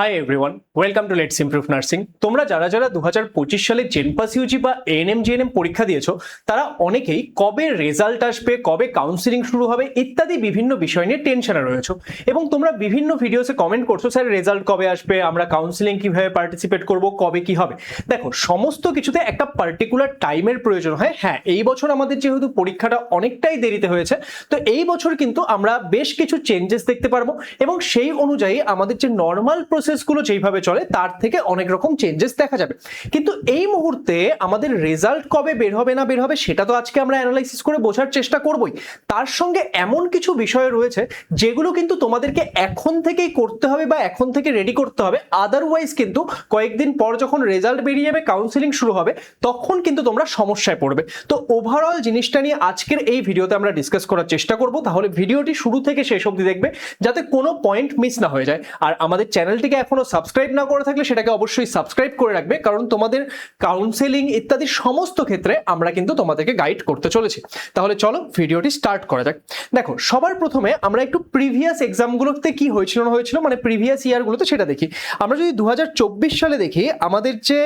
Hi everyone welcome to let's improve nursing তোমরা যারা যারা দু হাজার পঁচিশ সালে জেনপাস ইউজি বা এএনএম জিএনএম পরীক্ষা দিয়েছ, তারা অনেকেই কবে রেজাল্ট আসবে, কবে কাউন্সিলিং শুরু হবে, ইত্যাদি বিভিন্ন বিষয় নিয়ে টেনশনে রয়েছো। এবং তোমরা বিভিন্ন ভিডিওসে কমেন্ট করছ, স্যার রেজাল্ট কবে আসবে? আমরা কাউন্সিলিং কীভাবে পার্টিসিপেট করব? কবে কি হবে? দেখো, সমস্ত কিছুতে একটা পার্টিকুলার টাইমের প্রয়োজন হয়। হ্যাঁ এই বছর আমাদের যেহেতু পরীক্ষাটা অনেকটাই দেরিতে হয়েছে, তো এই বছর কিন্তু আমরা বেশ কিছু চেঞ্জেস দেখতে পারব এবং সেই অনুযায়ী আমাদের যে নর্মাল প্রসেসগুলো যেইভাবে চলে, তার থেকে অনেক রকম চেঞ্জেস দেখা যাবে। কিন্তু এই মুহূর্তে আমাদের রেজাল্ট কবে বের হবে না বের হবে, সেটা তো আজকে আমরা অ্যানালাইসিস করে বোঝার চেষ্টা করবই। তার সঙ্গে এমন কিছু বিষয় রয়েছে, যেগুলো কিন্তু তোমাদেরকে এখন থেকেই করতে হবে বা এখন থেকে রেডি করতে হবে। আদারওয়াইজ কিন্তু কয়েকদিন পর যখন রেজাল্ট বেরিয়ে যাবে কাউন্সিলিং শুরু হবে, তখন কিন্তু তোমরা সমস্যায় পড়বে। তো ওভারঅল জিনিসটা নিয়ে আজকের এই ভিডিওতে আমরা ডিসকাস করার চেষ্টা করব। তাহলে ভিডিওটি শুরু থেকে শেষ অবধি দেখবে, যাতে কোনো পয়েন্ট মিস না হয়ে যায়। আর আমাদের চ্যানেলটিকে এখনও সাবস্ক্রাইব না করে থাকলে সেটাকে অবশ্যই সাবস্ক্রাইব করে রাখবে, কারণ তোমাদের কাউন্সেলিং ইত্যাদি সমস্ত ক্ষেত্রে আমরা কিন্তু তোমাদেরকে গাইড করতে চলেছি। তাহলে চলো ভিডিওটি স্টার্ট করা যাক। দেখো, সবার প্রথমে আমরা একটু প্রিভিয়াস এক্সামগুলোতে কি হয়েছিল না হয়েছিল মানে প্রিভিয়াস ইয়ারগুলোতে সেটা দেখি। আমরা যদি দু হাজার চব্বিশ সালে দেখি, আমাদের যে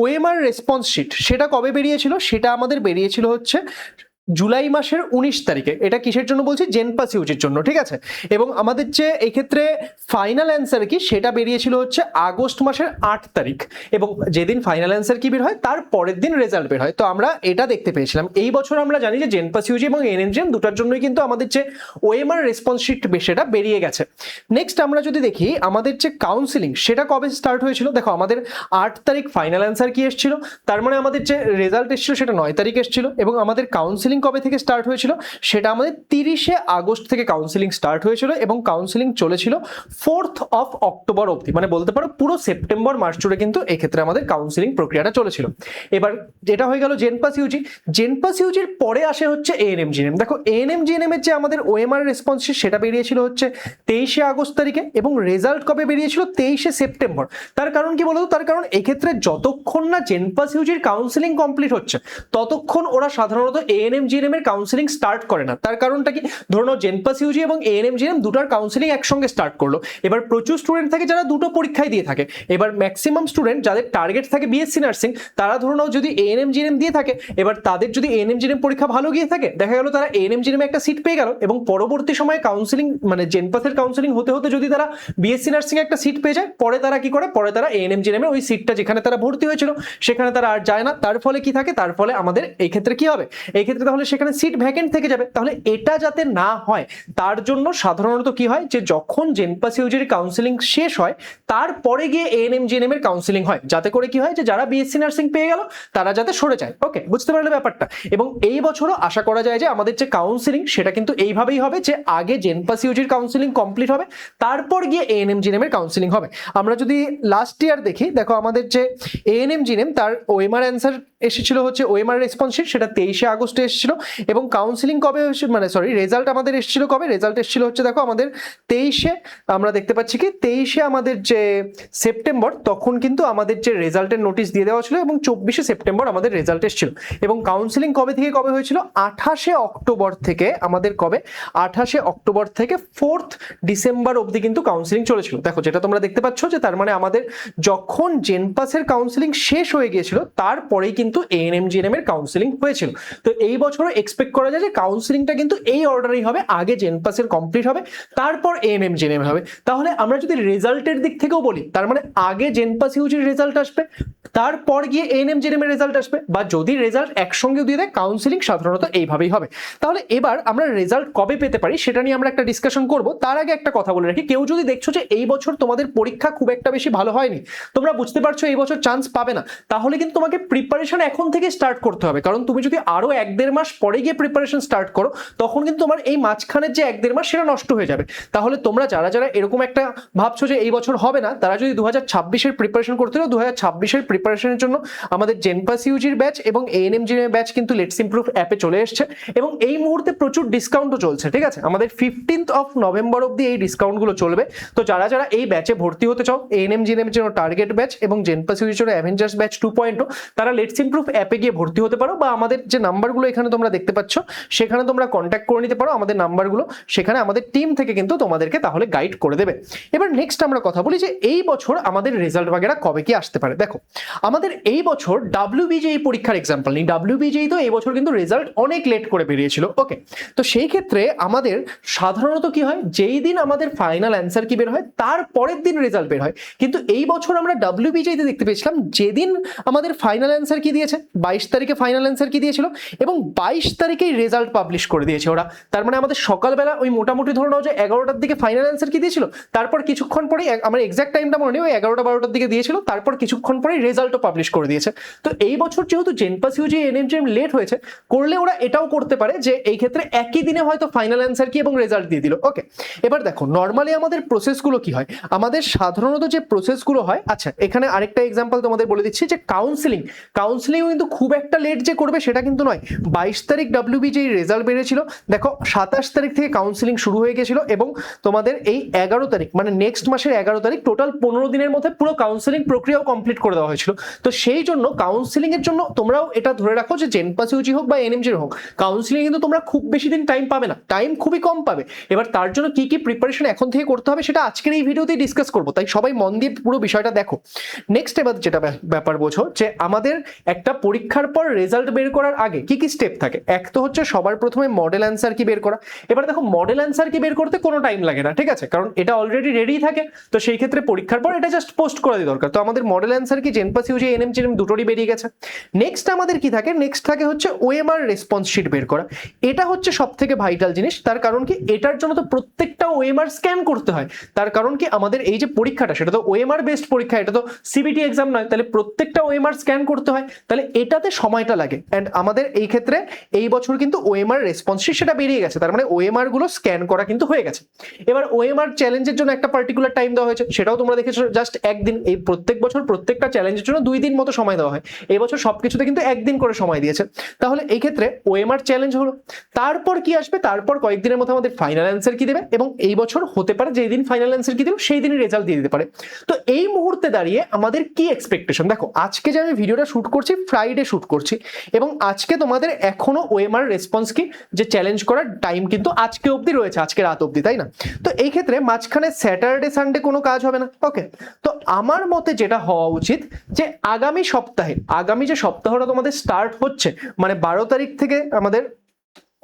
ওএমআর রেসপন্স শিট সেটা কবে বেরিয়েছিল? সেটা আমাদের বেরিয়েছিল হচ্ছে জুলাই মাসের উনিশ তারিখে। এটা কিসের জন্য বলছি? জেনপাস ইউজির জন্য, ঠিক আছে? এবং আমাদের যে এই ক্ষেত্রে ফাইনাল অ্যান্সার কি, সেটা বেরিয়েছিল হচ্ছে আগস্ট মাসের আট তারিখ। এবং যেদিন ফাইনাল অ্যান্সার কি বের হয়, তার পরের দিন রেজাল্ট বের হয়। তো আমরা এটা দেখতে পেয়েছিলাম। এই বছর আমরা জানি যে জেনপাস ইউজি এবং এনএনজিএম দুটার জন্যই কিন্তু আমাদের যে ওএমআর রেসপন্স শিট সেটা বেরিয়ে গেছে। নেক্সট আমরা যদি দেখি, আমাদের যে কাউন্সিলিং সেটা কবে স্টার্ট হয়েছিল? দেখো, আমাদের আট তারিখ ফাইনাল অ্যান্সার কি এসেছিল? তার মানে আমাদের যে রেজাল্ট এসেছিল সেটা নয় তারিখ এসেছিল। এবং আমাদের কাউন্সিলিং কবে থেকে স্টার্ট হয়েছিল? সেটা আমাদের তিরিশে আগস্ট থেকে কাউন্সিলিং স্টার্ট হয়েছিল এবং কাউন্সিলিং চলেছিল ফোর্থ অফ অক্টোবর অবধি। মানে বলতে পারো পুরো সেপ্টেম্বর মাস জুড়ে কিন্তু এক্ষেত্রে আমাদের কাউন্সিলিং প্রক্রিয়াটা চলেছিল। এবার যেটা হয়ে গেল জেনপাস ইউজি জেনপাস ইউজির পরে আসে হচ্ছে এএনএম জিএনএম দেখো এএনএম জিএনএম এর যে আমাদের ওএমআর রেসপন্স সেটা বেরিয়েছিল হচ্ছে তেইশে আগস্ট তারিখে এবং রেজাল্ট কবে বেরিয়েছিল? তেইশে সেপ্টেম্বর তার কারণ কি বলতো? তার কারণ এক্ষেত্রে যতক্ষণ না জেনপাস ইউজির কাউন্সিলিং কমপ্লিট হচ্ছে, ততক্ষণ ওরা সাধারণত এএনএম জিএনএম এর কাউন্সিলিং স্টার্ট করে না। তার কারণটা কি? ধরো নাও জেনপাস ইউজি এবং এএনএম জিএনএম দুটার কাউন্সিলিং একসঙ্গে স্টার্ট করল। এবার প্রচুর স্টুডেন্ট থাকে যারা দুটো পরীক্ষায় দিয়ে থাকে। এবার ম্যাক্সিমাম স্টুডেন্ট যাদের টার্গেট থাকে বিএসসি নার্সিং তারা ধরো নাও যদি এএনএম জিএনএম দিয়ে থাকে, এবার তাদের যদি এএনএম জিএনএম পরীক্ষা ভালো গিয়ে থাকে, দেখা গেল তারা এএনএম জিএনএম একটা সিট পেয়ে গেল এবং পরবর্তী সময়ে কাউন্সিলিং মানে জেনপাসের কাউন্সিলিং হতে হতে যদি তারা বিএসসি নার্সিং একটা সিট পেয়ে যায়, পরে তারা কি করে? পরে তারা এএনএম জিএনএম ওই সিটটা যেখানে তারা ভর্তি হয়েছিল, সেখানে তারা আর যায় না। তার ফলে কি থাকে? তার ফলে আমাদের এই ক্ষেত্রে কি হবে? এই ক্ষেত্রে তাহলে সেখানে সিট ভ্যাকেন্ট থেকে যাবে। তাহলে এটা যাতে না হয়, তার জন্য সাধারণত কি হয় যে যখন জেনপাস ইউজির কাউন্সিলিং শেষ হয়, তারপরে গিয়ে এএনএম জিএনএম এর কাউন্সিলিং হয়। যাতে করে কি হয় যে যারা বিএসসি নার্সিং পেয়ে গেল, তারা যাতে সরে যায়। ওকে বুঝতে পারলে ব্যাপারটা? এবং এই বছরও আশা করা যায় যে আমাদের যে কাউন্সিলিং সেটা কিন্তু এইভাবেই হবে যে আগে জেনপাস ইউজির কাউন্সিলিং কমপ্লিট হবে, তারপর গিয়ে এএনএম জিএনএম এর কাউন্সিলিং হবে। আমরা যদি লাস্ট ইয়ার দেখি, দেখো আমাদের যে এএনএম জিএনএম তার ওএমআর অ্যান্সার এসেছিল হচ্ছে ওএমআর রেসপন্স শিট সেটা তেইশে আগস্টে এসেছিল এবং কাউন্সিলিং কবে মানে সরি রেজাল্ট আমাদের এসেছিল কবে? রেজাল্ট এসেছিল হচ্ছে দেখো আমাদের তেইশে। আমরা দেখতে পাচ্ছি কি? তেইশে আমাদের যে সেপ্টেম্বর তখন কিন্তু আমাদের যে রেজাল্টের নোটিশ দিয়ে দেওয়া ছিল এবং চব্বিশে সেপ্টেম্বর আমাদের রেজাল্ট এসেছিল। এবং কাউন্সিলিং কবে থেকে কবে হয়েছিল? আঠাশে অক্টোবর থেকে আমাদের কবে? আঠাশে অক্টোবর থেকে ফোর্থ ডিসেম্বর অবধি কিন্তু কাউন্সিলিং চলেছিল। দেখো যেটা তোমরা দেখতে পাচ্ছ যে তার মানে আমাদের যখন জেনপাসের কাউন্সিলিং শেষ হয়ে গিয়েছিল, তারপরেই কিন্তু এএনএম জিএনএম এর কাউন্সিলিং হয়েছিল। তো এই বছরও এক্সপেক্ট করা যায় যে কাউন্সিলিংটা কিন্তু এই অর্ডারেই হবে, আগে জেনপাসের কমপ্লিট হবে, তারপর এএনএম জেনএম হবে। তাহলে আমরা যদি রেজাল্টের দিক থেকেও বলি, তার মানে আগে জেনপাস ইউজির রেজাল্ট আসবে, তারপর গিয়ে এএনএম জিএনএম এর রেজাল্ট আসবে, বা যদি রেজাল্ট একসঙ্গে দিয়ে দেয় কাউন্সিলিং সাধারণত এইভাবেই হবে। তাহলে এবার আমরা রেজাল্ট কবে পেতে পারি, সেটা নিয়ে আমরা একটা ডিসকাশন করব। তার আগে একটা কথা বলে রাখি, কেউ যদি দেখছ যে এই বছর তোমাদের পরীক্ষা খুব একটা বেশি ভালো হয়নি, তোমরা বুঝতে পারছ এই বছর চান্স পাবে না, তাহলে কিন্তু তোমাকে প্রিপারেশন এখন থেকে স্টার্ট করতে হবে। কারণ তুমি যদি আরও এক দেড় মাস পরে গিয়ে প্রিপারেশন স্টার্ট করো, তখন কিন্তু তোমার এই মাঝখানের যে এক দেড় মাস সেটা নষ্ট হয়ে যাবে। তাহলে তোমরা যারা যারা এরকম একটা ভাবছ যে এই বছর হবে না, তারা যদি দু হাজার ছাব্বিশের প্রিপারেশন করতে চাও দু হাজার ছাব্বিশের প্রিপারেশনের জন্য আমাদের জেনপাস ইউজির ব্যাচ এবং এএনএম জিএম ব্যাচ কিন্তু লেটস ইমপ্রুভ অ্যাপে চলে এসছে। এবং এই মুহূর্তে প্রচুর ডিসকাউন্টও চলছে, ঠিক আছে? আমাদের ফিফটিন্থ অফ নভেম্বর অব্দি এই ডিসকাউন্টগুলো চলবে। তো যারা যারা এই ব্যাচে ভর্তি হতে চাও এএনএম জিএনএম জন্য টার্গেট ব্যাচ এবং জেনপাস ইউজির জন্য অ্যাভেঞ্জার্স ব্যাচ টু পয়েন্ট তারা লেটস ইমপ্রুভ অ্যাপে গিয়ে ভর্তি হতে পারো বা আমাদের যে নাম্বারগুলো এখানে তোমরা দেখতে পাচ্ছ, সেখানে তোমরা কন্ট্যাক্ট করে নিতে পারো আমাদের নাম্বারগুলো, সেখানে আমাদের টিম থেকে কিন্তু তোমাদেরকে তাহলে গাইড করে দেবে। এবার নেক্সট আমরা কথা বলি যে এই বছর আমাদের রেজাল্ট বাগেরা কবে কি আসতে পারে। দেখো, আমাদের এই বছর ডাব্লিউবিজেই পরীক্ষার এক্সাম্পল নিই। ডাব্লিউবিজেই তো এই বছর কিন্তু রেজাল্ট অনেক লেট করে বেরিয়েছিল। ওকে তো সেই ক্ষেত্রে আমাদের সাধারণত কি হয়? যেই দিন আমাদের ফাইনাল অ্যান্সার কি বের হয়, তার পরের দিন রেজাল্ট বের হয়। কিন্তু এই বছর আমরা ডাব্লিউবিজেইতে দেখতে পেয়েছিলাম, যেদিন আমাদের ফাইনাল অ্যান্সার কি দিয়েছে, বাইশ তারিখে ফাইনাল অ্যান্সার কি দিয়েছিল এবং বাইশ তারিখেই রেজাল্ট পাবলিশ করে দিয়েছে ওরা। তার মানে আমাদের সকালবেলা ওই মোটামুটি ধরে নাও যে এগারোটার দিকে ফাইনাল অ্যান্সার কি দিয়েছিল, তারপর কিছুক্ষণ পরেই আমার এক্সাক্ট টাইমটা মনে নেই, ওই এগারোটা বারোটার দিকে দিয়েছিল, তারপর কিছুক্ষণ পরেই রেজাল্টও পাবলিশ করে দিয়েছে। তো এই বছর যেহেতু জেনপাস ইউজি এনএমজিএম লেট হয়েছে, করলে ওরা এটাও করতে পারে যে এই ক্ষেত্রে একই দিনে হয়তো ফাইনাল অ্যান্সার কি এবং রেজাল্ট দিয়ে দিল। ওকে এবার দেখো নর্মালি আমাদের প্রসেসগুলো কি হয়? আমাদের সাধারণত যে প্রসেসগুলো হয় আচ্ছা এখানে আরেকটা এক্সাম্পল তোমাদের বলে দিচ্ছি যে কাউন্সিলিং কাউন্সিলিং কিন্তু খুব একটা লেট যে করবে সেটা কিন্তু নয়। বাইশ তারিখ ডাব্লিউবি যেই রেজাল্ট বেরিয়েছিল। দেখো, সাতাশ তারিখ থেকে কাউন্সিলিং শুরু হয়ে গেছিল এবং তোমাদের এই এগারো তারিখ মানে নেক্সট মাসের এগারো তারিখ টোটাল পনেরো দিনের মধ্যে পুরো কাউন্সিলিং প্রক্রিয়াও কমপ্লিট করে দেওয়া হয়েছিল। তো সেই জন্য কাউন্সিলিং এর জন্য তোমরাও এটা ধরে রাখো যে জেনপাস ইউজি হোক বা এনএমজির হোক কাউন্সিলিং কিন্তু তোমরা খুব বেশি দিন টাইম পাবে না। টাইম খুবই কম পাবে। এবার তার জন্য কি কি প্রিপারেশন এখন থেকে করতে হবে সেটা আজকের এই ভিডিওতেই ডিসকাস করব। তাই সবাই মন দিয়ে পুরো বিষয়টা দেখো। নেক্সট এবার যেটা ব্যাপ- ব্যাপার বোঝো যে আমাদের একটা পরীক্ষার পর রেজাল্ট বের করার আগে কি কি স্টেপ থাকে। এক তো হচ্ছে সবার প্রথমে মডেল অ্যান্সার কি বের করা। এবার দেখো মডেল অ্যান্সার কি বের করতে কোনো টাইম লাগে না, ঠিক আছে? কারণ এটা অলরেডি রেডি থাকে, তো সেই ক্ষেত্রে পরীক্ষার পর এটা জাস্ট পোস্ট করে দিয়ে দরকার। তো আমাদের মডেল অ্যান্সার কি জেনপাস ইউজি এনএম জেনএম দুটোরই বেরিয়ে গেছে। নেক্সট আমাদের কি থাকে? নেক্সট থাকে হচ্ছে ওএমআর রেসপন্স শিট বের করা। এটা হচ্ছে সব থেকে ভাইটাল জিনিস। তার কারণ কি, এটার জন্য তো প্রত্যেকটা ওএমআর স্ক্যান করতে হয়। তার কারণ কি, আমাদের এই যে পরীক্ষাটা, সেটা তো ওএমআর বেসড পরীক্ষা, এটা তো সিবিটি এক্সাম নয়। তাহলে প্রত্যেকটা ওএমআর স্ক্যান করতে হয়। তাহলে এটাতে সময়টা লাগে। অ্যান্ড আমাদের এই ক্ষেত্রে এই বছর কিন্তু ওএমআর রেসপন্স শিট সেটা বেরিয়ে গেছে। তার মানে ওএমআরগুলো স্ক্যান করা কিন্তু হয়ে গেছে। এবার ওএমআর চ্যালেঞ্জের জন্য একটা পার্টিকুলার টাইম দেওয়া হয়েছে। সেটাও তোমরা দেখেছ জাস্ট একদিন, এই প্রত্যেক বছর প্রত্যেকটা চ্যালেঞ্জের জন্য দুই দিন মতো সময় দেওয়া হয়। এই বছর সবকিছুতে কিন্তু একদিন করে সময় দিয়েছে। তাহলে এই ক্ষেত্রে ওএমআর চ্যালেঞ্জ হলো। তারপর কি আসবে? তারপর কয়েকদিনের মধ্যে আমাদের ফাইনাল অ্যান্সার কি দেবে? এবং এই বছর হতে পারে যেই দিন ফাইনাল অ্যান্সার কি দিল, সেই দিনই রেজাল্ট দিয়ে দিতে পারে। তো এই মুহূর্তে দাঁড়িয়ে আমাদের কি এক্সপেকটেশন দেখো, আজকে যে আমি ভিডিওটা শুট করছি ফ্রাইডে শুট করছি। এবং আজকে তোমাদের এখনও ওএমআর রেসপন্স কি? যে চ্যালেঞ্জ করার টাইম কিন্তু আজকে অবধি রয়েছে, আজকে রাত অবধি, তাই না? তো এই ক্ষেত্রে মাঝখানে স্যাটারডে সানডে কোনো কাজ হবে না। ওকে তো আমার মতে যেটা হওয়া উচিত, যে আগামী সপ্তাহে, আগামী যে সপ্তাহটা তোমাদের স্টার্ট হচ্ছে মানে বারো তারিখ থেকে আমাদের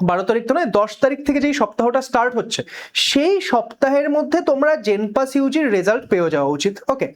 বারো তারিখ তো নয়, দশ তারিখ থেকে যেই সপ্তাহটা স্টার্ট হচ্ছে, সেই সপ্তাহের মধ্যে তোমরা জেনপাস ইউজির রেজাল্ট পেয়ে যাওয়া উচিত ওকে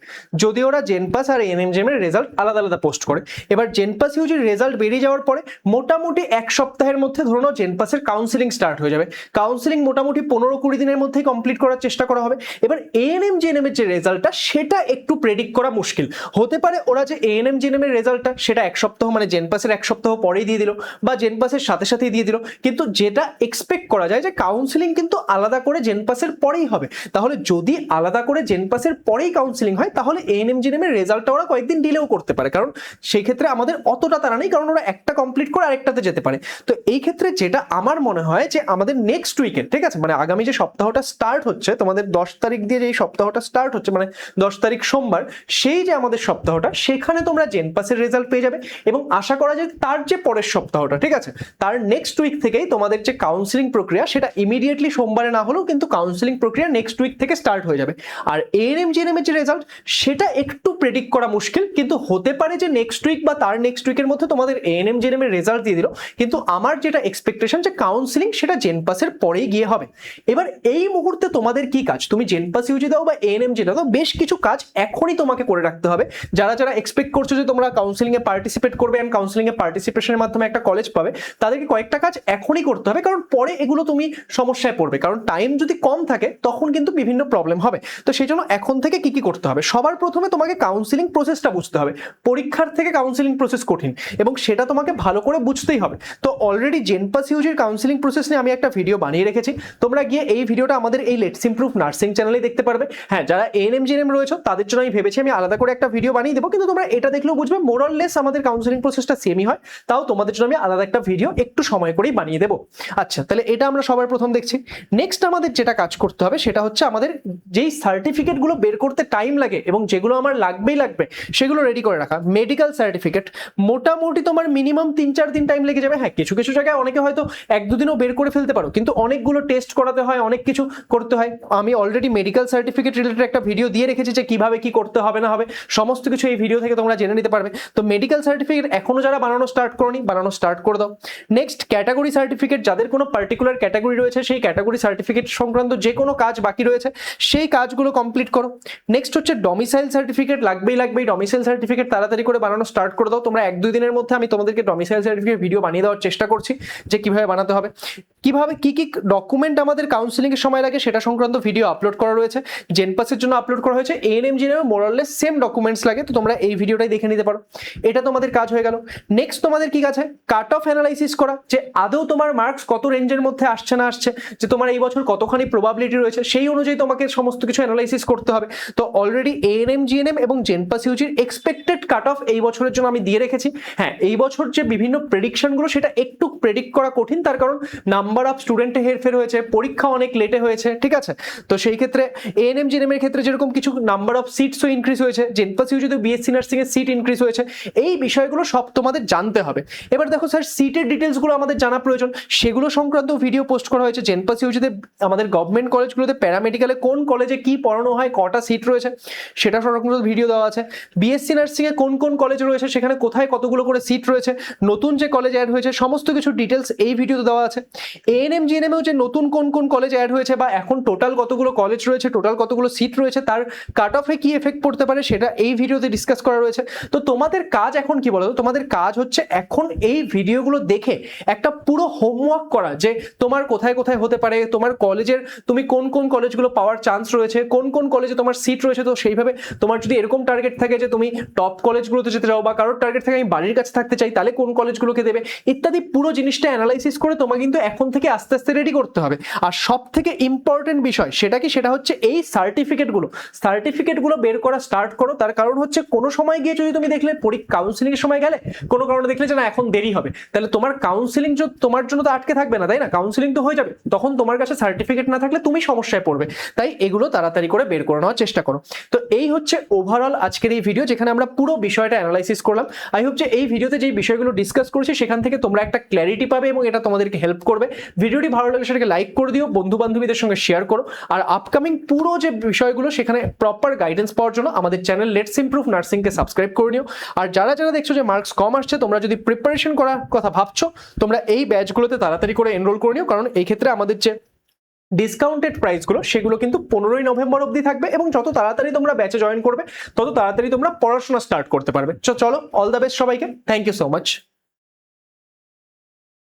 যদি ওরা জেনপাস আর এনএমজেম এর রেজাল্ট আলাদা আলাদা পোস্ট করে, এবার জেনপাস ইউজির রেজাল্ট বেরিয়ে যাওয়ার পরে মোটামুটি এক সপ্তাহের মধ্যে ধরুন জেনপাসের কাউন্সিলিং স্টার্ট হয়ে যাবে কাউন্সিলিং মোটামুটি পনেরো কুড়ি দিনের মধ্যেই কমপ্লিট করার চেষ্টা করা হবে, এবার এএনএম জেএনএম এর যে রেজাল্টটা সেটা একটু প্রেডিক্ট করা মুশকিল, হতে পারে ওরা যে এএনএম জেএনএম এর রেজাল্টটা সেটা এক সপ্তাহ মানে জেনপাসের এক সপ্তাহ পরেই দিয়ে দিল, বা জেনপাসের সাথে সাথেই দিয়ে দিল কিন্তু যেটা এক্সপেক্ট করা যায় যে কাউন্সিলিং কিন্তু আলাদা করে জেনপাসের পরেই হবে। তাহলে যদি আলাদা করে জেনপাসের পরেই কাউন্সিলিং হয়, তাহলে এএনএম জেএনএম এর রেজাল্টটা ওরা কয়েকদিন ডিলেও করতে পারে। কারণ সেই ক্ষেত্রে আমাদের অতটা তারা নেই, কারণ ওরা একটা কমপ্লিট করে আরেকটাতে যেতে পারে। তো এই ক্ষেত্রে যেটা আমার মনে হয় যে আমাদের নেক্সট উইকের ঠিক আছে? মানে আগামী যে সপ্তাহটা স্টার্ট হচ্ছে, তোমাদের দশ তারিখ দিয়ে যে সপ্তাহটা স্টার্ট হচ্ছে মানে দশ তারিখ সোমবার, সেই যে আমাদের সপ্তাহটা, সেখানে তোমরা জেনপাসের রেজাল্ট পেয়ে যাবে। এবং আশা করা যায় তার যে পরের সপ্তাহটা, ঠিক আছে? তার নেক্সট উইক থেকেই তোমাদের যে কাউন্সিলিং প্রক্রিয়া, সেটা ইমিডিয়েটলি সোমবারে না হলেও কিন্তু কাউন্সিলিং প্রক্রিয়া নেক্সট উইক থেকে স্টার্ট হয়ে যাবে। আর এএনএম জিএনএম এর যে রেজাল্ট সেটা একটু প্রেডিক্ট করা মুশকিল, কিন্তু হতে পারে যে নেক্সট উইক বা তার নেক্সট উইকের মধ্যে তোমাদের এএনএম জিএনএম এর রেজাল্ট দিয়ে দিল, কিন্তু আমার যেটা এক্সপেকটেশন যে কাউন্সিলিং সেটা জেনপাসের পরেই গিয়ে হবে। এবার এই মুহূর্তে তোমাদের কি কাজ? তুমি জেনপাস ইউজি দাও বা এএনএম জি দাও, বেশ কিছু কাজ এখনই তোমাকে করে রাখতে হবে। যারা যারা এক্সপেক্ট করছ যে তোমরা কাউন্সিলিং এ পার্টিসিপেট করবে অ্যান্ড কাউন্সিলিং এ পার্টিসিপেশনের মাধ্যমে একটা কলেজ পাবে, তাদেরকে কয়েকটা কাজ এখনই করতে হবে, কারণ পরে এগুলো তুমি সমস্যায় পড়বে। কারণ টাইম যদি কম থাকে, তখন কিন্তু বিভিন্ন প্রবলেম হবে। তো সেই জন্য এখন থেকে কি কি করতে হবে? সবার প্রথমে তোমাকে কাউন্সিলিং প্রসেসটা বুঝতে হবে। পরীক্ষার থেকে কাউন্সিলিং প্রসেস কঠিন এবং সেটা তোমাকে ভালো করে বুঝতেই হবে। তো অলরেডি জেনপাস ইউজির কাউন্সিলিং প্রসেস নিয়ে আমি একটা ভিডিও বানিয়ে রেখেছি। তোমরা গিয়ে এই ভিডিওটা আমাদের এই লেটস ইমপ্রুভ নার্সিং চ্যানেলে দেখতে পারবে। হ্যাঁ যারা এএনএম জিএনএম রয়েছে, তাদের জন্য আমি ভেবেছি আমি আলাদা করে একটা ভিডিও বানিয়ে দেবো। কিন্তু তোমরা এটা দেখলেও বুঝবে মোরললেস আমাদের কাউন্সিলিং প্রসেসটা সেমই হয়। তাও তোমাদের জন্য আমি আলাদা একটা ভিডিও একটু সময় করেই বানিয়ে দেবো। আচ্ছা তাহলে এটা আমরা সবার প্রথম দেখছি। নেক্সট আমাদের যেটা কাজ করতে হবে সেটা হচ্ছে আমাদের যেই সার্টিফিকেটগুলো বের করতে টাইম লাগে এবং যেগুলো আমার লাগবেই লাগবে, সেগুলো রেডি করে রাখা। মেডিকেল সার্টিফিকেট মোটামুটি তোমার মিনিমাম তিন চার দিন টাইম লেগে যাবে। হ্যাঁ কিছু কিছু জায়গায় অনেকে হয়তো এক দুদিনও বের করে ফেলতে পারো, কিন্তু অনেকগুলো টেস্ট করাতে হয়, অনেক কিছু করতে হয়। আমি অলরেডি মেডিকেল সার্টিফিকেট রিলেটেড একটা ভিডিও দিয়ে রেখেছি যে কীভাবে কি করতে হবে, না হবে, সমস্ত কিছু এই ভিডিও থেকে তোমরা জেনে নিতে পারবে। তো মেডিকেল সার্টিফিকেট এখনও যারা বানানো স্টার্ট করনি, বানানো স্টার্ট করে দাও। নেক্সট ক্যাটাগরি সার্টিফিকেট যাদের কোনো পার্টিকুলার ক্যাটাগরি রয়েছে, সেই ক্যাটাগরি সার্টিফিকেট সংক্রান্ত যে কোনো কাজ বাকি রয়েছে, সেই কাজগুলো কমপ্লিট করো। নেক্সট হচ্ছে ডমিসাইল সার্টিফিকেট লাগবেই লাগবেই ডমিসাইল সার্টিফিকেট তাড়াতাড়ি করে বানানো স্টার্ট করে দাও। তোমরা এক দুই দিনের মধ্যে আমি তোমাদেরকে ডমিসাইল সার্টিফিকেট ভিডিও বানিয়ে দেওয়ার চেষ্টা করছি যে কীভাবে বানাতে হবে। কীভাবে কি কি ডকুমেন্ট আমাদের কাউন্সিলিং এর সময় লাগে সেটা সংক্রান্ত ভিডিও আপলোড করা রয়েছে জেনপাসের জন্য আপলোড করা হয়েছে ANM GNM more or less same documents লাগে, তো তোমরা এই ভিডিওটাই দেখে নিতে পারো। এটা তোমাদের কাজ হয়ে গেল। নেক্সট তোমাদের কি কাজ হয়? কাট অফ অ্যানালাইসিস করা, যে আদৌ তোমার মার্কস কত রেঞ্জের মধ্যে আসছে না আসছে, যে তোমার এই বছর কতখানি প্রবাবিলিটি রয়েছে, সেই অনুযায়ী তোমাকে সমস্ত কিছু অ্যানালাইসিস করতে হবে। তো অলরেডি এএনএম জিএনএম এবং জেনপাস ইউজির এক্সপেক্টেড কাট অফ এই বছরের জন্য আমি দিয়ে রেখেছি। হ্যাঁ এই বছর যে বিভিন্ন প্রেডিকশনগুলো সেটা একটু প্রেডিক্ট করা কঠিন, তার কারণ নাম্বার অফ স্টুডেন্টে হেরফের হয়েছে, পরীক্ষা অনেক লেটে হয়েছে, ঠিক আছে? তো সেই ক্ষেত্রে এএনএম জিএনএম এর ক্ষেত্রে যেরকম কিছু নাম্বার অফ সিটসও ইনক্রিজ হয়েছে জেনপাস ইউজিতে বিএসসি নার্সিং এর সিট ইনক্রিজ হয়েছে, এই বিষয়গুলো সব তোমাদের জানতে হবে। এবার দেখো স্যার সিটের ডিটেলসগুলো আমাদের জানা প্রয়োজন। সেগুলো সংক্রান্ত ভিডিও পোস্ট করা হয়েছে। জেনপাস ইউজিতে আমাদের গভর্নমেন্ট কলেজগুলোতে প্যারামেডিক্যালে কোন কলেজে কি পড়ানো হয়, কটা সিট রয়েছে, সেটা সংক্রান্ত ভিডিও দেওয়া আছে। বিএসসি নার্সিং এ কোন কোন কলেজ রয়েছে, সেখানে কোথায় কতগুলো করে সিট রয়েছে, নতুন যে কলেজ অ্যাড হয়েছে, সমস্ত কিছু ডিটেলস এই ভিডিওতে দেওয়া আছে। এএনএম জিএনএমেও যে নতুন কোন কোন কলেজ অ্যাড হয়েছে বা এখন টোটাল কতগুলো কলেজ রয়েছে টোটাল কতগুলো সিট রয়েছে, তার কাট অফে কি এফেক্ট পড়তে পারে, সেটা এই ভিডিওতে ডিসকাস করা রয়েছে। তো তোমাদের কাজ এখন কি বলো তোমাদের কাজ হচ্ছে এখন এই ভিডিওগুলো দেখে একটা পুরো হোমওয়ার্ক করা যে তোমার কোথায় কোথায় হতে পারে, তোমার কলেজের তুমি কোন কোন কলেজগুলো পাওয়ার চান্স রয়েছে, কোন কোন কলেজে তোমার সিট রয়েছে, তো সেইভাবে তোমার যদি এরকম টার্গেট থাকে যে তুমি টপ কলেজগুলোতে যেতে চাও বা কারোর টার্গেট থাকে আমি বাড়ির কাছে থাকতে চাই, তাহলে কোন কলেজগুলোকে দেবে? ইত্যাদি পুরো জিনিসটা অ্যানালাইসিস করে তোমাকে কিন্তু এখন থেকে আস্তে আস্তে রেডি করতে হবে। আর সব থেকে ইম্পর্টেন্ট বিষয় সেটা কি? সেটা হচ্ছে এই সার্টিফিকেটগুলো সার্টিফিকেটগুলো বের করা স্টার্ট করো, তার কারণ হচ্ছে কোনো সময় গিয়ে যদি তুমি দেখলে কাউন্সিলিং এর সময় গেলে, কোনো কারণে দেখলে যে না, এখন দেরি হবে। তাহলে তোমার কাউন্সিলিং তোমার জন্য তো আটকে থাকবে না, তাই না? কাউন্সিলিং তো হয়ে যাবে। তখন তোমার কাছে সার্টিফিকেট না থাকলে তুমি সমস্যায় পড়বে। তাই এগুলো তাড়াতাড়ি করে বের করে নেওয়ার চেষ্টা করো। তো এই হচ্ছে ওভারঅল আজকের এই ভিডিও যেখানে আমরা পুরো বিষয়টা অ্যানালাইসিস করলাম। আই হোপ যে এই ভিডিওতে যেই বিষয়গুলো ডিসকাস করেছি, সেখান থেকে তোমরা একটা ক্ল্যারিটি পাবে এবং এটা তোমাদেরকে হেল্প করবে। ভিডিওটি ভালো লাগলে সেটাকে লাইক করে দিও বন্ধু বান্ধবীদের সঙ্গে শেয়ার করো। আর আপকামিং পুরো যে বিষয়গুলো, সেখানে প্রপার গাইডেন্স পাওয়ার জন্য আমাদের চ্যানেল লেটস ইমপ্রুভ নার্সিংকে সাবস্ক্রাইব করে নিও। আর যারা যারা দেখছ যে মার্কস কম আসছে, তোমরা যদি প্রিপারেশন করার কথা ভাবছ, তোমরা এই ব্যাচগুলোতে তাড়াতাড়ি করে এনরোল করে নিও, কারণ এই ক্ষেত্রে আমাদের যে ডিসকাউন্টেড প্রাইসগুলো সেগুলো কিন্তু পনেরোই নভেম্বর অব্দি থাকবে এবং যত তাড়াতাড়ি তোমরা ব্যাচে জয়েন করবে, তত তাড়াতাড়ি তোমরা পড়াশোনা স্টার্ট করতে পারবে। চলো অল দ্য বেস্ট সবাইকে। Thank you so much